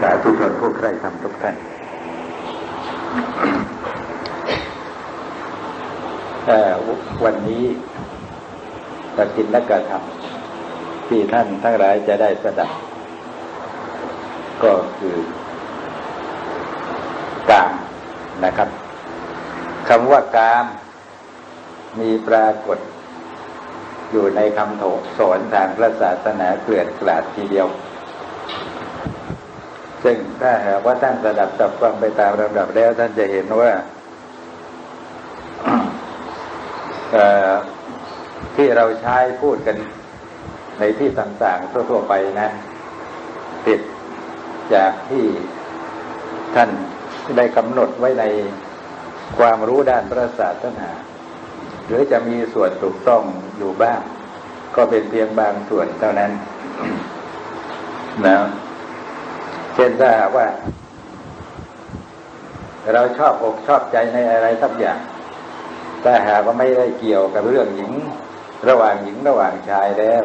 สาธุชนผู้ใครทำทุกท่านเอ่วันนี้ปฏินกธรรมที่ท่านทั้งหลายจะได้สดับ ก็คือ กามนะครับคำว่ากาม มีปรากฏ อยู่ในคำโถสอนทางพระศาสนาเกลื่อนกลาดทีเดียว ซึ่งถ้าหากว่าท่านสดับตับฟังไปตามลำดับแล้วท่านจะเห็นว่าที่เราใช้พูดกันในที่ต่างๆทั่วๆไปนะติดจากที่ท่านได้กำหนดไว้ในความรู้ด้านพระศาสนา หรือจะมีส่วนถูกต้องอยู่บ้าง ก็เป็นเพียงบางส่วนเท่านั้นนะ เช่นถ้าหากว่า เราชอบอกชอบใจในอะไรสักอย่างถ้าหากว่าไม่ได้เกี่ยวกับเรื่องหญิง ระหว่างหญิงระหว่างชายแล้ว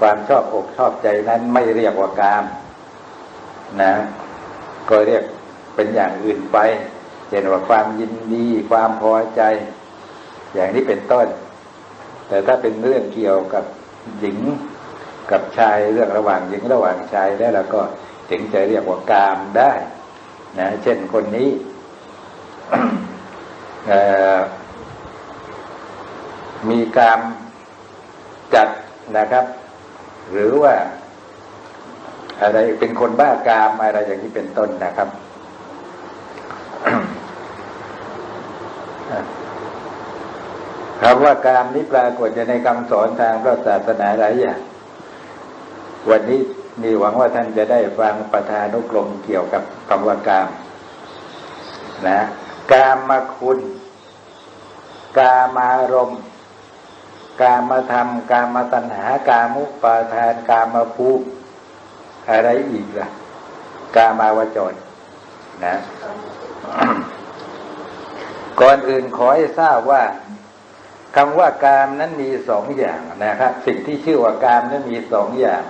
ความชอบอกชอบใจนั้นไม่เรียกว่ากาม นะ ก็เรียกเป็นอย่างอื่นไปเช่นว่าความยินดีความพอใจ อย่างนี้เป็นต้น แต่ถ้าเป็นเรื่องเกี่ยวกับหญิงกับชายเรื่องระหว่างหญิงระหว่างชายแล้วเราก็ ถึงจะเรียกว่ากามได้นะเช่นคนนี้มีกามจัดนะครับ หรือว่า อะไรเป็นคนบ้ากามอะไรอย่างนี้เป็นต้นนะครับคำว่ากามนี้ปรากฏอยู่ในคำสอนทางพระศาสนาหลายอย่างวันนี้ มีหวังว่าท่านจะได้ฟังประธานุกรมเกี่ยวกับคำว่ากามนะกามมาคุณ กามารมณ์กามาธรรม กามาตัณหา กามุปาทาน กามาภูมิอะไรอีกล่ะ กามาวจรนะก่อนอื่นขอให้ทราบว่าคำว่ากามนั้นมีสองอย่างนะครับ สิ่งที่ชื่อว่ากามนั้นมีสองอย่าง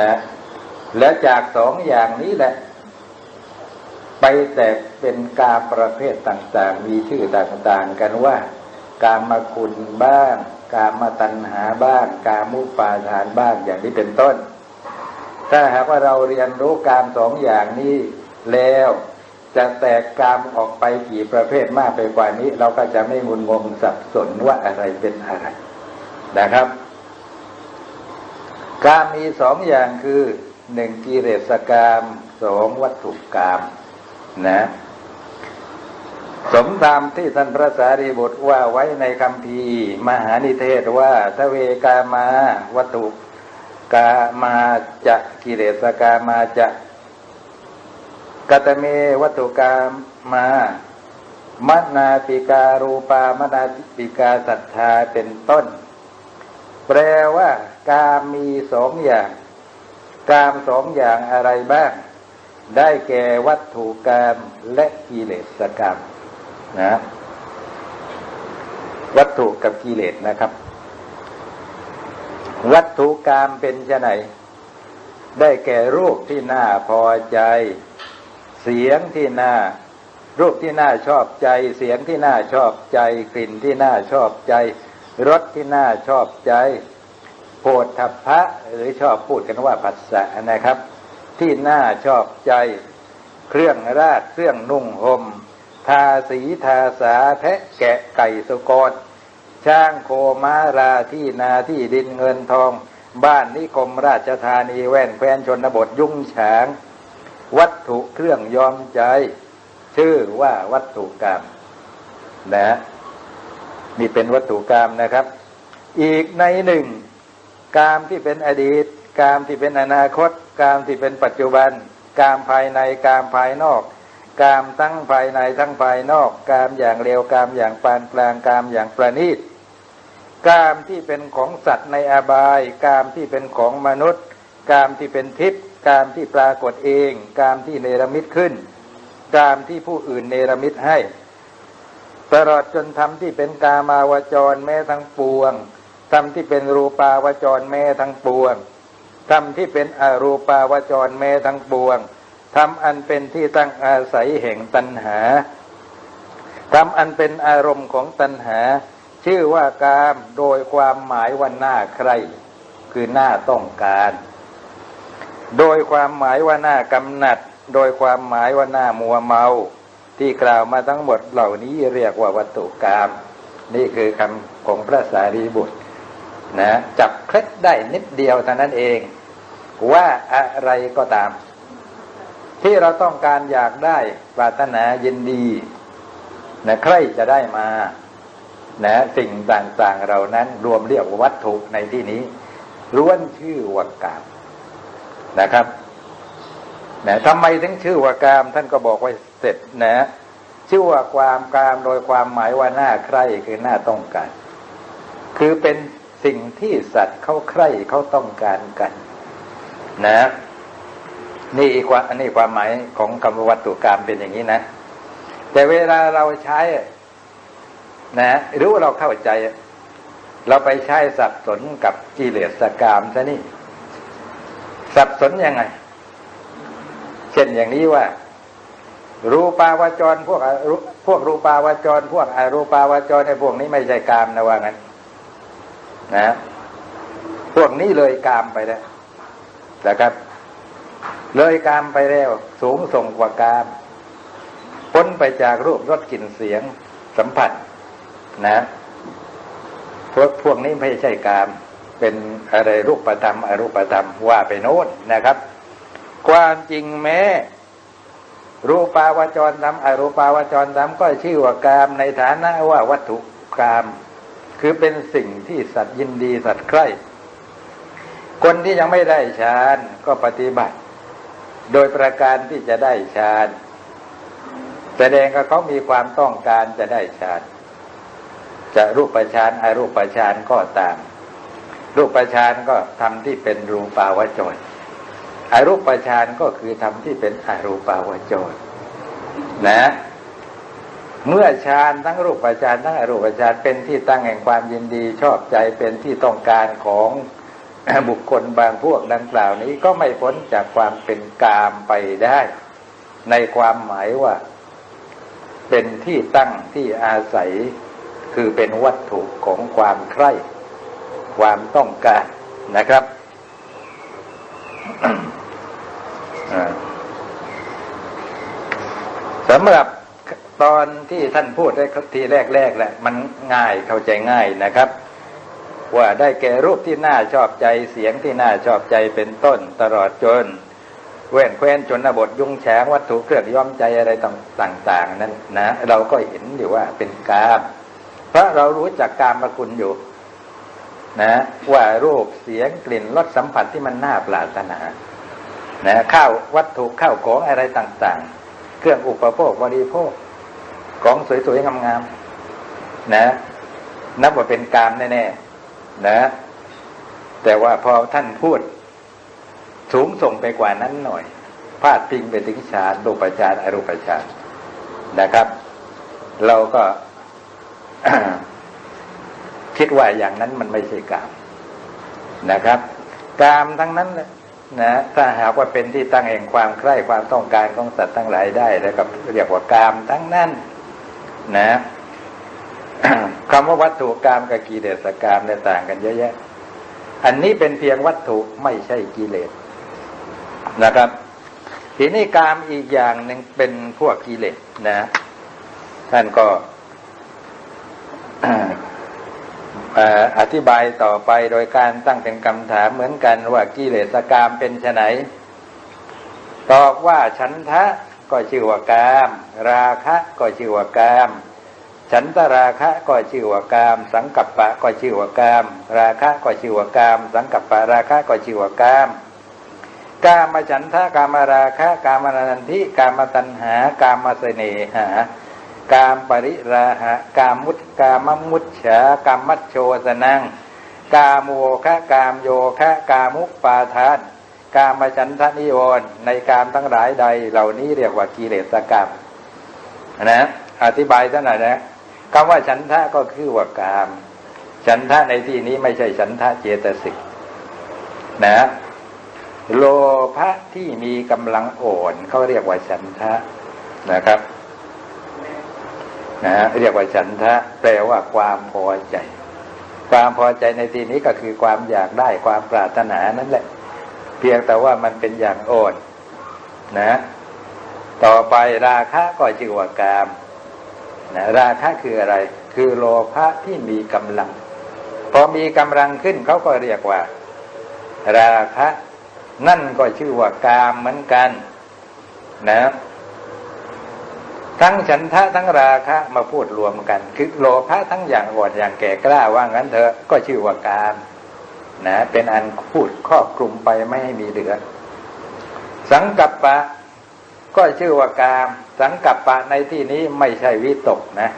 นะและจากสองอย่างนี้แหละ ไปแตกเป็นกาประเภทต่าง ๆ มีชื่อต่างๆกันว่า กามมาคุณบ้าง กามมาตัณหาบ้าง กามุปาทานบ้างอย่างนี้เป็นต้น ถ้าหากว่าเราเรียนรู้กามสองอย่างนี้แล้วจะแตกกามออกไปกี่ประเภทมากไปกว่านี้ เราก็จะไม่งุนงงสับสนว่าอะไรเป็นอะไรนะครับ กามมีสองอย่างคือหนึ่งกิเลสกามสองวัตถุกามนะ สมตามที่ท่านพระสารีบุตรว่าไว้ในคำพีมหานิเทศว่าทเวกามาวัตถุกามาจะกิเลสกามาจะกตเมวัตถุกามมามนาติการูปามนาติกาศรัทธาเป็นต้น แปลว่า กามมีสองอย่าง กามสองอย่างอะไรบ้าง ได้แก่วัตถุกามและกิเลสกามนะ วัตถุกับกิเลสนะครับ วัตถุกามเป็นจะไหน ได้แก่รูปที่น่าพอใจ เสียงที่น่ารูปที่น่าชอบใจ เสียงที่น่าชอบใจ กลิ่นที่น่าชอบใจ รสที่น่าชอบใจโพธพะหรือชอบพูดกันว่าผัสสะนะครับ ที่น่าชอบใจ เครื่องราชเครื่องนุ่งหม่มทาสีทาสาแพะแกะไก่สุกรช้างโคม้าราที่นาที่ดินเงินทอง บ้านนิคมราชธานีแว่นแคว้นชนบทยุ่งฉาง วัตถุเครื่องยอมใจ ชื่อว่าวัตถุกรรมนะ นี่เป็นวัตถุกรรมนะครับ อีกในหนึ่งกามที่เป็นอดีต กามที่เป็นอนาคต กามที่เป็นปัจจุบัน กามภายในกามภายนอก กามทั้งภายในทั้งภายนอก กามอย่างเร็วกามอย่างปานกลางกามอย่างประณีตกามที่เป็นของสัตว์ในอบาย กามที่เป็นของมนุษย์ กามที่เป็นทิพย์กามที่ปรากฏเอง กามที่เนรมิตขึ้น กามที่ผู้อื่นเนรมิตให้ ตลอดจนทำที่เป็นกามาวจรแม้ทั้งปวงทำที่เป็นรูปาวจรแม้ทั้งปวงธรรมที่เป็นอรูปาวจรแม้ทั้งปวงธรรมอันเป็นที่ตั้งอาศัยแห่งตัณหาธรรมอันเป็นอารมณ์ของตัณหา ชื่อว่ากามโดยความหมายว่าหน้าใคร คือหน้าต้องการ โดยความหมายว่าหน้ากำหนัด โดยความหมายว่าหน้ามัวเมา ที่กล่าวมาทั้งหมดเหล่านี้เรียกว่าวัตถุกรรมนี่คือคำของพระสารีบุตรนะจับเคล็ดได้นิดเดียวเท่านั้นเอง ว่าอะไรก็ตาม ที่เราต้องการอยากได้ปรารถนายินดีนะใครจะได้มานะสิ่งต่างๆเรานั้นรวมเรียกว่าวัตถุในที่นี้ล้วนชื่อว่ากามนะครับนะทำไมถึงชื่อว่ากาม ท่านก็บอกไว้ เสร็จนะชื่อว่าความกามโดยความหมายว่าหน้าใครคือหน้าต้องการ คือเป็นสิ่งที่สัตว์เขาใคร่เขาต้องการกัน นะ นี่อีกว่านนี้ความหมายของคำวัตถุกรรมเป็นอย่างนี้นะ แต่เวลาเราใช้ นะหรือว่าเราเข้าใจ เราไปใช้สับสนกับกิเลสกรรมซะนี่ สับสนยังไง เช่นอย่างนี้ว่า รูปาวจรพวกพวกรูปาวจร พวกอรูปาวจรในพวกนี้ไม่ใช่กามนะว่างั้นนะพวกนี้เลยกามไปแล้วนะครับ เลยกามไปแล้ว สูงส่งกว่ากาม พ้นไปจากรูปรสกลิ่นเสียงสัมผัส นะพวกพวกนี้ไม่ใช่กาม เป็นอะไรรูปธรรมอรูปธรรมว่าไปโน้นนะครับ ความจริงแม้ รูปาวจรธรรมอรูปาวจรธรรมก็ชื่อว่ากามในฐานะว่าวัตถุกาม คือเป็นสิ่งที่สัตว์ยินดีสัตว์ใคร่คนที่ยังไม่ได้ฌานก็ปฏิบัติ โดยประการที่จะได้ฌานแสดงว่าเขามีความต้องการจะได้ฌานจะรูปฌานอรูปฌานก็ตาม รูปฌานก็ทำที่เป็นรูปาวจร อารูปฌานก็คือทำที่เป็นอรูปาวจรนะ เมื่อฌานทั้งรูปฌานทั้งอรูปฌานเป็นที่ตั้งแห่งความยินดีชอบใจเป็นที่ต้องการของบุคคลบางพวกดังกล่าวนี้ก็ไม่พ้นจากความเป็นกามไปได้ ในความหมายว่า เป็นที่ตั้งที่อาศัยคือเป็นวัตถุของความใคร่ ความต้องการนะครับ สำหรับตอนที่ท่านพูดได้ทีแรกๆแหละมันง่ายเข้าใจง่ายนะครับ ว่าได้แก่รูปที่น่าชอบใจเสียงที่น่าชอบใจเป็นต้นตลอดจนเว้นแคว้นจนบทยุ่งแฉงวัตถุเครื่องย้อมใจอะไรต่างๆนั้นนะเราก็เห็นอยู่ว่าเป็นกาม เพราะเรารู้จักกามมาคุณอยู่ นะ ว่ารูปเสียงกลิ่นรสสัมผัสที่มันน่าปรารถนา นะข้าววัตถุข้าวของอะไรต่างๆ เครื่องอุปโภคบริโภคของสวยๆงามๆนะ นับว่าเป็นกามแน่ๆนะ แต่ว่าพอท่านพูด สูงส่งไปกว่านั้นหน่อยพาดพิงไปถึงฌานรูปฌานอรูปฌานนะครับ เราก็คิดว่าอย่างนั้นมันไม่ใช่กามนะครับ กามทั้งนั้น นะถ้าหากว่าเป็นที่ตั้งแห่งความใคร่ความต้องการของสัตว์ทั้งหลายได้ แล้วก็เรียกว่ากามทั้งนั้นนะคำว่าวัตถุกามกับกิเลสกามเนี่ยต่างกันเยอะแยะ อันนี้เป็นเพียงวัตถุไม่ใช่กิเลสนะครับ ทีนี้กามอีกอย่างหนึ่งเป็นพวกกิเลสนะ ท่านก็ อธิบายต่อไปโดยการตั้งเป็นคำถามเหมือนกันว่ากิเลสกามเป็นไฉนตอบว่าฉันทะก็ชื่อว่ากาม ราคะก็ชื่อว่ากาม ฉันตราคะก็ชื่อว่ากาม สังกัปปะก็ชื่อว่ากาม ราคะก็ชื่อว่ากาม สังกัปปะราคะก็ชื่อว่ากามกามฉันทะกามราคะ กามนันทิกามตัณหากามเสน่หา กามปริราหะกามมุตกามมุตฉากามมัชโชสนัง กามโวคะกามโยคะกามุปปาทานกามฉันทะนิวรณ์ในกามทั้งหลายใด เหล่านี้เรียกว่ากิเลสกรรมนะอธิบายท่านหน่อยนะคำว่าฉันทะก็คือว่ากาม ฉันทะในที่นี้ไม่ใช่ฉันทะเจตสิกนะโลภะที่มีกำลังอ่อนเขาเรียกว่าฉันทะนะครับ นะฮะเรียกว่าฉันทะแปลว่าความพอใจ ความพอใจในที่นี้ก็คือความอยากได้ความปรารถนานั่นแหละ เพียงแต่ว่ามันเป็นอย่างอ่อนนะ ต่อไปราคะก็ชื่อว่ากามนะราคะคืออะไร คือโลภะที่มีกำลัง พอมีกำลังขึ้นเขาก็เรียกว่า ราคะ นั่นก็ชื่อว่ากามเหมือนกัน นะ ทั้งฉันทะทั้งราคะมาพูดรวมกัน คือโลภะทั้งอย่างอ่อนอย่างแก่กล้าว่างั้นเถอะก็ชื่อว่ากามนะเป็นอันพูดครอบคลุมไปไม่ให้มีเหลือ สังกัปปะ ก็ชื่อว่ากาม สังกัปปะในที่นี้ไม่ใช่วิตกนะ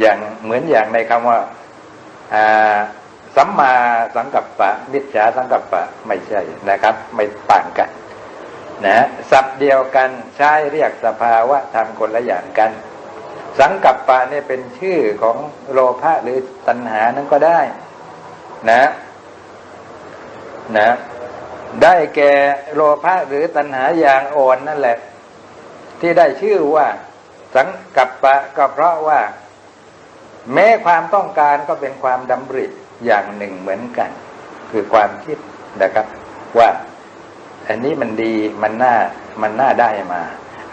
อย่างเหมือนอย่างในคำว่าสัมมาสังกัปปะมิจฉาสังกัปปะไม่ใช่นะครับ ไม่ต่างกัน นะศัพท์เดียวกันใช้เรียกสภาวะธรรมคนละอย่างกัน สังกัปปะเนี่ยเป็นชื่อของโลภะหรือตัณหานั้นก็ได้ นะ นะ ได้แก่โลภะหรือตัณหาอย่างอ่อนนั่นแหละ ที่ได้ชื่อว่า สังกัปปะก็เพราะว่า แม้ความต้องการก็เป็นความดำริอย่างหนึ่งเหมือนกัน คือความคิดนะครับ ว่า อันนี้มันดีมันน่ามันน่าได้มา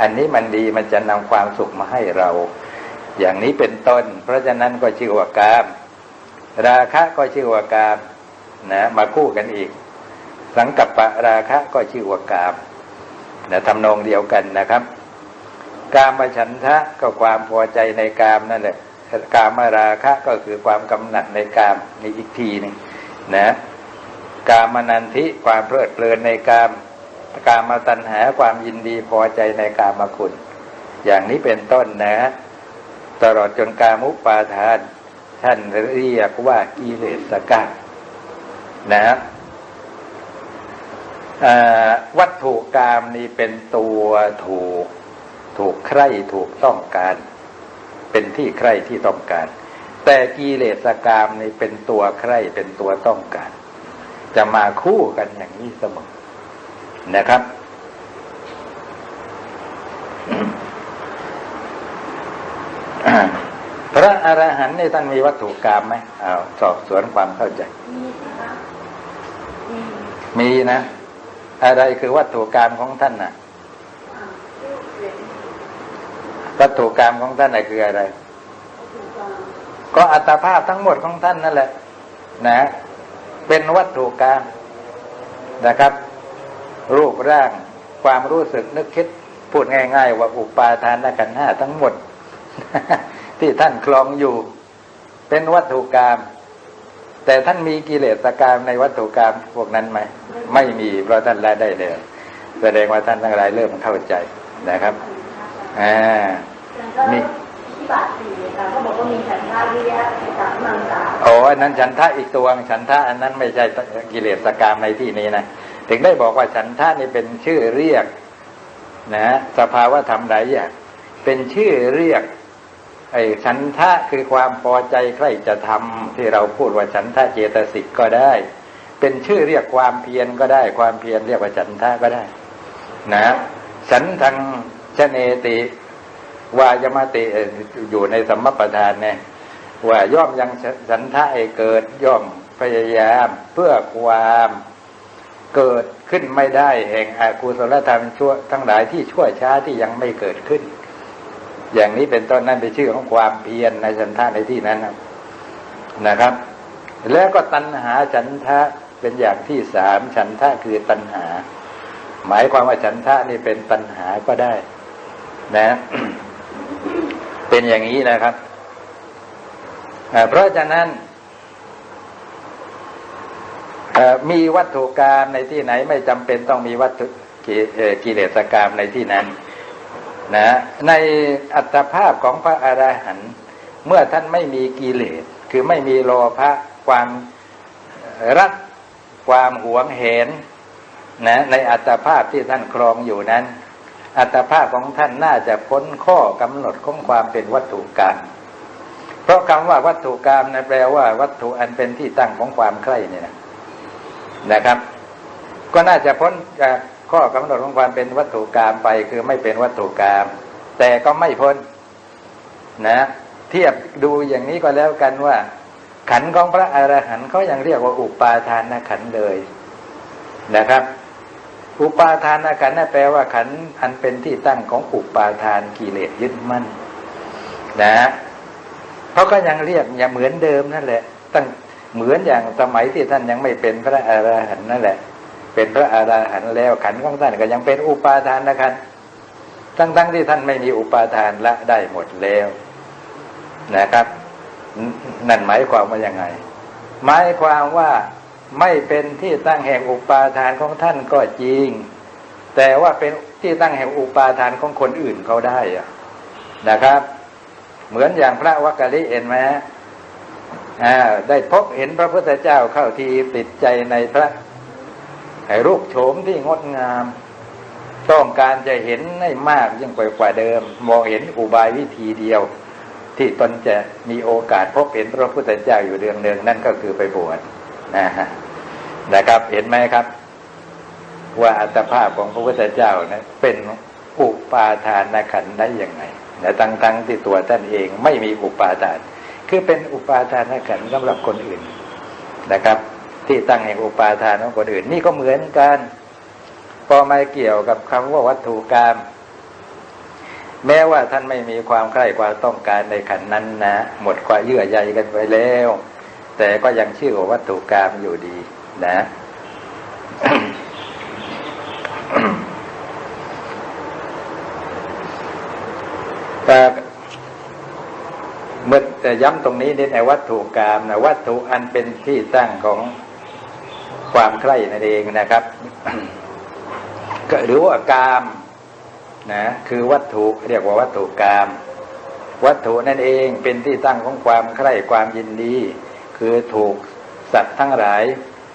อันนี้มันดีมันจะนำความสุขมาให้เรา อย่างนี้เป็นต้น เพราะฉะนั้นก็ชื่อว่ากาม ราคะก็ชื่อว่ากามนะมาคู่กันอีก สังกัปปะราคะก็ชื่อว่ากามนะทำนองเดียวกันนะครับ กามฉันทะก็ความพอใจในกามนั่นแหละกามราคะก็คือความกำหนัดในกามนี่อีกทีหนึ่งนะ กามนันทิความเพลิดเพลินในกามกามตัณหาความยินดีพอใจในกามคุณ อย่างนี้เป็นต้นนะ ตลอดจนกามุปาทาน ท่านเรียกว่ากิเลสกานะวัตถุกรรมนี้เป็นตัวถูก ถูกใคร่ถูกต้องการ เป็นที่ใคร่ที่ต้องการ แต่กิเลสกรรมนี่เป็นตัวใคร่เป็นตัวต้องการ จะมาคู่กันอย่างนี้เสมอนะครับ พระอรหันต์ในท่านมีวัตถุกรรมไหมเอาสอบสวนความเข้าใจ มีนะ อะไรคือวัตถุกรรมของท่านน่ะ วัตถุกรรมของท่านน่ะคืออะไร ก็อัตภาพทั้งหมดของท่านนั่นแหละ นะ เป็นวัตถุกรรมนะครับ รูปร่างความรู้สึกนึกคิดพูดง่าย ๆ ว่าอุปาทานขันห้าทั้งหมด ที่ท่านคลองอยู่ เป็นวัตถุกรรมแต่ท่านมีกิเลสกรรมในวัตถุกรรมพวกนั้นไหมไม่มีเพราะท่านละได้เลยแสดงว่าท่านทั้งหลายเริ่มเข้าใจนะครับอ่ามี ที่บาทสี่ค่ะเขาบอกว่ามีฉันทาวิยะสามมังสาโอ้อันนั้นฉันทะอีกตัวฉันทะอันนั้นไม่ใช่กิเลสกรรมในที่นี้นะถึงได้บอกว่าฉันทะนี่เป็นชื่อเรียก นะสภาวะธรรมหลายอย่างเป็นชื่อเรียกไอ้ฉันทะคือความพอใจใครจะทำที่เราพูดว่าฉันทะเจตสิกก็ได้ เป็นชื่อเรียกความเพียรก็ได้ ความเพียรเรียกว่าฉันทะก็ได้ นะ ฉันทางชเนติ วายมติอยู่ในสมมปทานเนี่ยว่าย่อมยังฉันทะให้เกิดย่อมพยายามเพื่อความเกิดขึ้นไม่ได้แห่งอากุศลธรรมชั่วทั้งหลายที่ชั่วช้าที่ยังไม่เกิดขึ้น อย่างนี้เป็นต้นนั่นเป็นชื่อของความเพียรในฉันทะในที่นั้นนะครับ แล้วก็ตัณหาฉันทะเป็นอย่างที่สามฉันทะคือตัณหา หมายความว่าฉันทะนี่เป็นตัณหาก็ได้ นะ เป็นอย่างนี้นะครับเพราะฉะนั้นมีวัตถุกรรมในที่ไหนไม่จำเป็นต้องมีวัตถุกิเลสกรรมในที่นั้นนะในอัตภาพของพระอรหันต์เมื่อท่านไม่มีกิเลส คือไม่มีโลภะความรักความหวงเห็นนะในอัตภาพที่ท่านครองอยู่นั้น อัตภาพของท่านน่าจะพ้นข้อกำหนดของความเป็นวัตถุกรรมเพราะคำว่าวัตถุกรรมนะแปลว่า วัตถุอันเป็นที่ตั้งของความใคร่เนี่ยนะนะครับ ก็น่าจะพ้นจากข้อกำหนดของความเป็นวัตถุกรรมไป คือไม่เป็นวัตถุกรรมแต่ก็ไม่พ้นนะ เทียบดูอย่างนี้ก็แล้วกันว่า ขันของพระอรหันต์เขายังเรียกว่าอุปาทานขันเลยนะครับ อุปาทานขันธ์นั่นแปลว่าขันอันเป็นที่ตั้งของอุปาทานกิเลสยึดมั่น นะเขาก็ยังเรียกอย่างเหมือนเดิมนั่นแหละ ตั้งเหมือนอย่างสมัยที่ท่านยังไม่เป็นพระอรหันต์นั่นแหละ เป็นพระอรหันต์แล้วขันของท่านก็ยังเป็นอุปาทานนะขันธ์ทั้งๆที่ท่านไม่มีอุปาทานละได้หมดแล้วนะครับ นั่นหมายความว่ายังไง หมายความว่า ไม่เป็นที่ตั้งแห่งอุปาทานของท่านก็จริง แต่ว่าเป็นที่ตั้งแห่งอุปาทานของคนอื่นเขาได้อะนะครับ เหมือนอย่างพระวักกะลิเห็นไหมอ่าได้พบเห็นพระพุทธเจ้าเข้าทีติดใจในพระรูปโฉมที่งดงาม ต้องการจะเห็นให้มากยิ่งกว่าเดิม มองเห็นอุบายวิธีเดียว ที่ตนจะมีโอกาสพบเห็นพระพุทธเจ้าอยู่เดือนหนึ่งนั่นก็คือไปบวช นะฮะนะครับ เห็นไหมครับ ว่าอัตภาพของพระพุทธเจ้านะเป็นอุปาทานขันธ์ได้ยังไงแต่ทั้งทั้งที่ตัวท่านเองไม่มีอุปาทาน คือเป็นอุปาทานขันธ์สำหรับคนอื่นนะครับ ที่ตั้งแห่งอุปาทานของคนอื่น นี่ก็เหมือนกันพอมาเกี่ยวกับคำว่าวัตถุกรรมแม้ว่าท่านไม่มีความใคร่ความต้องการในขันนั้นนะหมดความเยื่อใยกันไปแล้ว แต่ก็ยังชื่อว่าวัตถุกรรมอยู่ดี นะแต่เมื่อแต่ย้ำตรงนี้ในวัตถุกรรมนะวัตถุอันเป็นที่ตั้งของความใคร่นั่นเองนะครับหรือว่ากามนะคือวัตถุเรียกว่าวัตถุกรรมวัตถุนั่นเองเป็นที่ตั้งของความใคร่ความยินดี คือถูกสัตว์ทั้งหลาย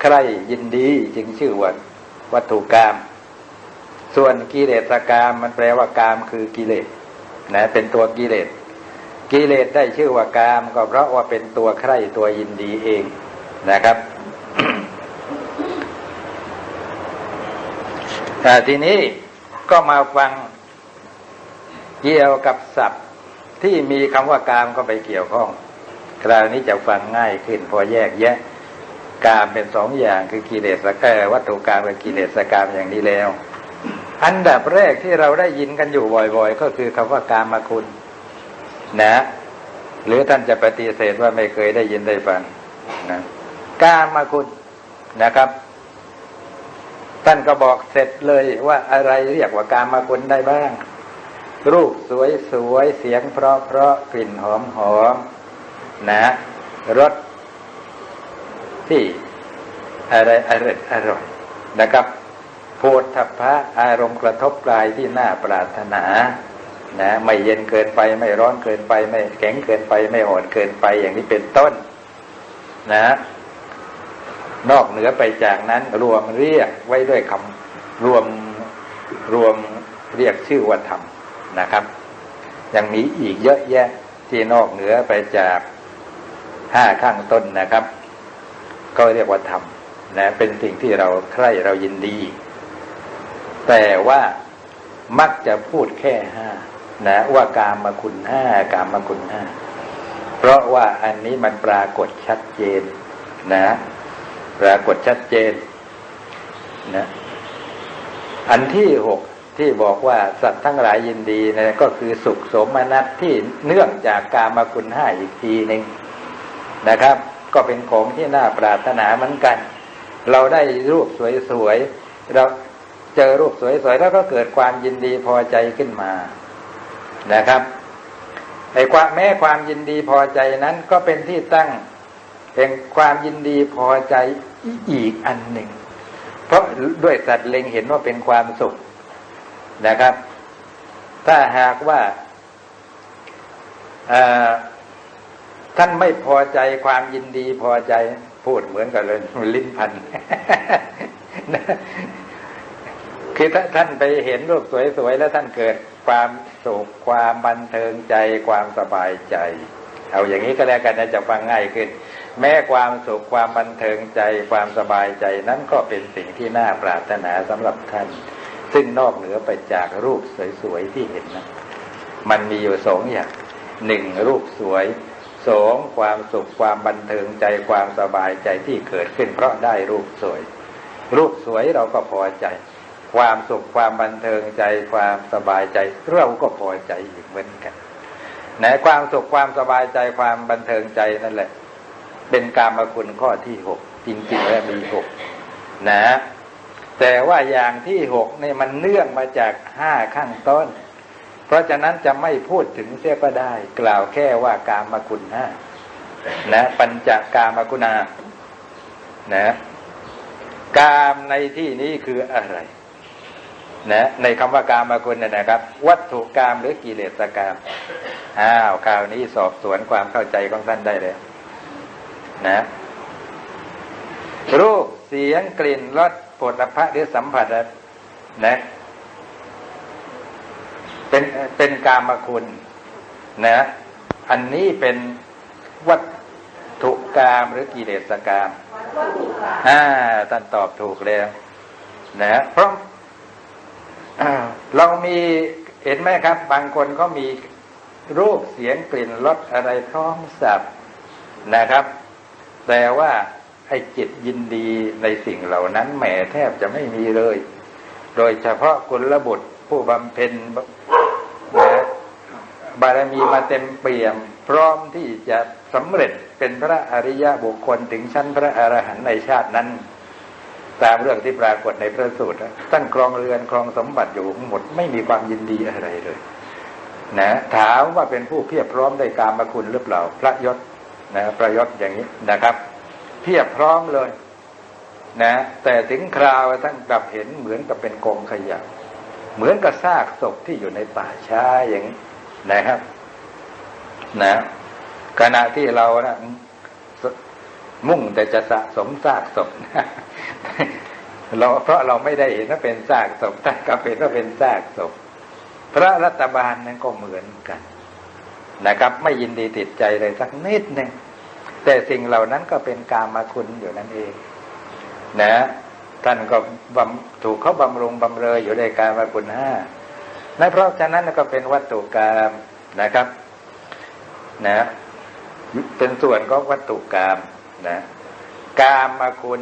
ใคร่ยินดีจึงชื่อว่าวัตถุกรรมส่วนกิเลสกรรมมันแปลว่ากามคือกิเลสนะเป็นตัวกิเลสกิเลสได้ชื่อว่ากามก็เพราะว่าเป็นตัวใคร่ตัวยินดีเองนะครับแต่ทีนี้ก็มาฟังเกี่ยวกับศัพท์ที่มีคำว่ากามก็ไปเกี่ยวข้อง คราวนี้จะฟังง่ายขึ้นพอแยกแยะกามเป็นสองอย่างคือกิเลสกรรวัตถุกรรมกับกิเลสกรรมอย่างนี้แล้ว อันดับแรกที่เราได้ยินกันอยู่บ่อย ๆ ก็คือคำว่ากามคุณ นะ หรือท่านจะปฏิเสธว่าไม่เคยได้ยินได้ฟังนะกามคุณนะครับ ท่านก็บอกเสร็จเลยว่าอะไรเรียกว่าการมาคุณได้บ้าง รูปสวยสวยเสียงเพราะเพราะกลิ่นหอมหอม นะรสที่อะไรอร่อยอร่อยนะครับโพธพะอารมณ์กระทบกายที่น่าปรารถนานะไม่เย็นเกินไปไม่ร้อนเกินไป ไม่แข็งเกินไป ไม่อ่อนเกินไปอย่างนี้เป็นต้น นะ นอกเหนือไปจากนั้นรวมเรียกไว้ด้วยคำรวมรวมเรียกชื่อว่าธรรมนะครับ ยังมีอีกเยอะแยะที่นอกเหนือไปจาก ห้าข้างต้นนะครับ ก็เรียกว่าธรรมนะเป็นสิ่งที่เราใคร่เรายินดี แต่ว่ามักจะพูดแค่ห้านะว่ากามมาคุณห้ากามมาคุณห้าเพราะว่าอันนี้มันปรากฏชัดเจน นะ ปรากฏชัดเจน นะ อันที่หกที่บอกว่าสัตว์ทั้งหลายยินดีนะก็คือสุขสมนัตที่เนื่องจากกามาคุณห้าอีกทีหนึ่ง นะครับ ก็เป็นของที่น่าปรารถนาเหมือนกัน เราได้รูปสวยๆเราเจอรูปสวยๆแล้วก็เกิดความยินดีพอใจขึ้นมานะครับไอ้ความแม้ความยินดีพอใจนั้นก็เป็นที่ตั้งแห่งความยินดีพอใจอีกอันหนึ่ง เพราะด้วยสัตว์เล็งเห็นว่าเป็นความสุขนะครับ ถ้าหากว่า ท่านไม่พอใจความยินดีพอใจ พูดเหมือนกันเลยลิ้นพันคือถ้าท่านไปเห็นรูปสวยๆแล้วท่านเกิดความสุขความบันเทิงใจความสบายใจ เอาอย่างนี้ก็แล้วกันนะจะฟังง่ายขึ้น แม้ความสุขความบันเทิงใจความสบายใจนั้นก็เป็นสิ่งที่น่าปรารถนาสำหรับท่าน ซึ่งนอกเหนือไปจากรูปสวยๆที่เห็นนะมันมีอยู่สองอย่างหนึ่งรูปสวย สองความสุขความบันเทิงใจความสบายใจที่เกิดขึ้นเพราะได้รูปสวย รูปสวยเราก็พอใจ ความสุขความบันเทิงใจความสบายใจเราก็พอใจอีกเหมือนกันในความสุขความสบายใจความบันเทิงใจนั่นแหละ เป็นกามคุณข้อที่หกจริงๆแล้วมีหกนะ แต่ว่าอย่างที่หกนี่มันเนื่องมาจากห้าข้างต้น เพราะฉะนั้นจะไม่พูดถึงเสียก็ได้ กล่าวแค่ว่ากามคุณห้านะ ปัญจกามคุณานะกามในที่นี้คืออะไร นะ ในคำว่ากามคุณเนี่ยนะครับ วัตถุกามหรือกิเลสกามอ้าวคราวนี้สอบสวนความเข้าใจของท่านได้เลยนะรูปเสียงกลิ่นรสผลพระหรือสัมผัสนะ เป็นเป็นกามคุณนะอันนี้เป็นวัตถุกามหรือกิเลสกามวัตถุกรรมอ่าท่านตอบถูกแล้วนะเพราะอ่าเรามีเห็นไหมครับ บางคนก็มีรูปเสียงกลิ่นรสอะไรพร้อมสับนะครับ แต่ว่าไอ้จิตยินดีในสิ่งเหล่านั้นแหมแทบจะไม่มีเลย โดยเฉพาะกุลบุตรผู้บำเพ็ญนะ บารมีมาเต็มเปี่ยม พร้อมที่จะสำเร็จเป็นพระอริยบุคคลถึงชั้นพระอรหันต์ในชาตินั้น ตามเรื่องที่ปรากฏในพระสูตรนะท่านครองเรือนครองสมบัติอยู่หมดไม่มีความยินดีอะไรเลยนะถามว่าเป็นผู้เพียบพร้อมได้การมาคุณหรือเปล่า พระยศนะประยศอย่างนี้นะครับ เพียบพร้อมเลย นะ แต่ถึงคราวท่านกลับเห็นเหมือนกับเป็นกองขยะ เหมือนกับซากศพที่อยู่ในป่าช้าอย่างนี้ นะครับ นะ ขณะที่เรานะมุ่งแต่จะสะสมซากศพเราเพราะเราไม่ได้เห็นว่าเป็นซากศพท่านก็เป็นว่าเป็นซากศพพระรัฐบาลนั้นก็เหมือนกัน นะครับ ไม่ยินดีติดใจเลยสักนิดหนึ่งแต่สิ่งเหล่านั้นก็เป็นกามาคุณอยู่นั่นเอง นะท่านก็บำถูกเขาบำรุงบำเรออยู่ในกามาคุณห้า นะเพราะฉะนั้นก็เป็นวัตถุกรรมนะครับนะเป็นส่วนของวัตถุกรรมนะกามมาคุณ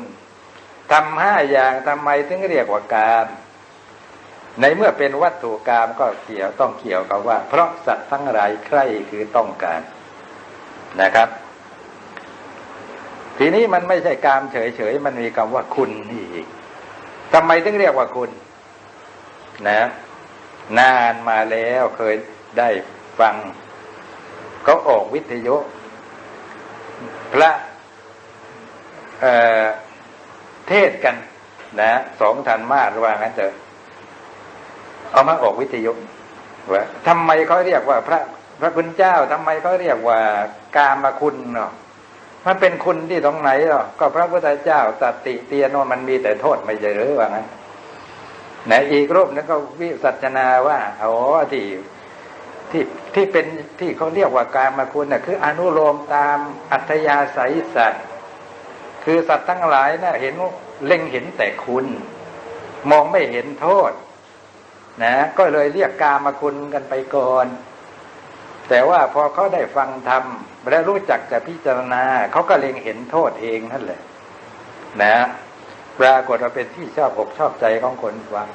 ทำห้าอย่างทำไมถึงเรียกว่ากามในเมื่อเป็นวัตถุกรรมก็เกี่ยวต้องเกี่ยวกับว่า เพราะสัตว์ทั้งหลายใครคือต้องการนะครับ ทีนี้มันไม่ใช่กามเฉยๆมันมีคำว่าคุณนี่อีกทำไมถึงเรียกว่าคุณ นะ นานมาแล้วเคยได้ฟังเขาออกวิทยุพระเเทศกันนะสองทันมารว่างั้นเถอะเอามาออกวิทยุว่าทำไมเขาเรียกว่า พระพระคุณเจ้าทำไมเขาเรียกว่ากามคุณเนาะมันเป็นคุณที่ตรงไหนหรอก็พระพุทธเจ้าตติเตียนว่ามันมีแต่โทษไม่ใช่หรือว่างั้น ไหนอีกรูปนั้นก็วิสัชนาว่าอ๋อที่ที่ที่เป็นที่เขาเรียกว่ากามาคุณน่ะคืออนุโลมตามอัธยาศัยสัตว์คือสัตว์ทั้งหลายนะ่ะเห็นเล็งเห็นแต่คุณ มองไม่เห็นโทษ นะ ก็เลยเรียกกามาคุณกันไปก่อน แต่ว่าพอเขาได้ฟังธรรมและรู้จักจะพิจารณาเขาก็เล็งเห็นโทษเองนั่นแหละ นะ ปรากฏว่าเป็นที่ชอบอกชอบใจของคนฟัง